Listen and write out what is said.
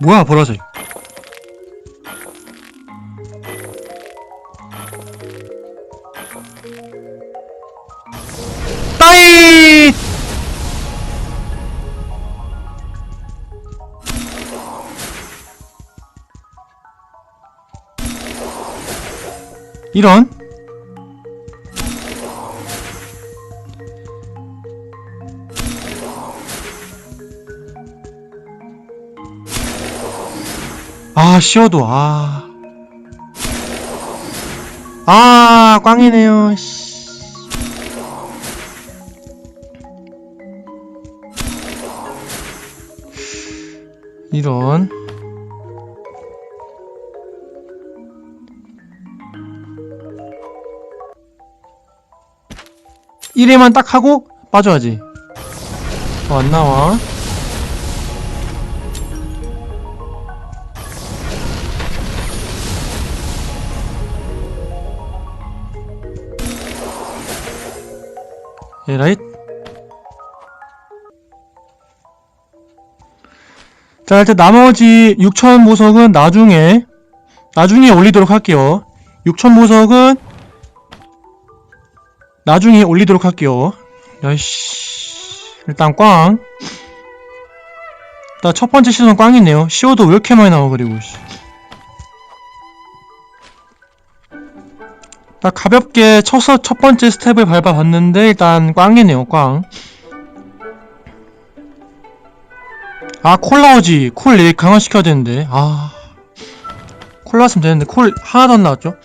뭐야 보라색 따이 이런 아 쉬어도 아. 아 꽝이네요 씨. 이런 1회만 딱 하고 빠져야지. 어, 안 나와. 에라잇 자 일단 나머지 6천 보석은 나중에 나중에 올리도록 할게요. 6천 보석은 나중에 올리도록 할게요 야이씨 일단 꽝 일단 첫 번째 시선 꽝이네요 시오도 왜 이렇게 많이 나와 그리고 씨. 나 가볍게 쳐서 첫 번째 스텝을 밟아봤는데 일단 꽝이네요 꽝. 아 콜라오지 콜얘 강화시켜야 되는데 아콜 나왔으면 되는데 콜 하나도 안 나왔죠?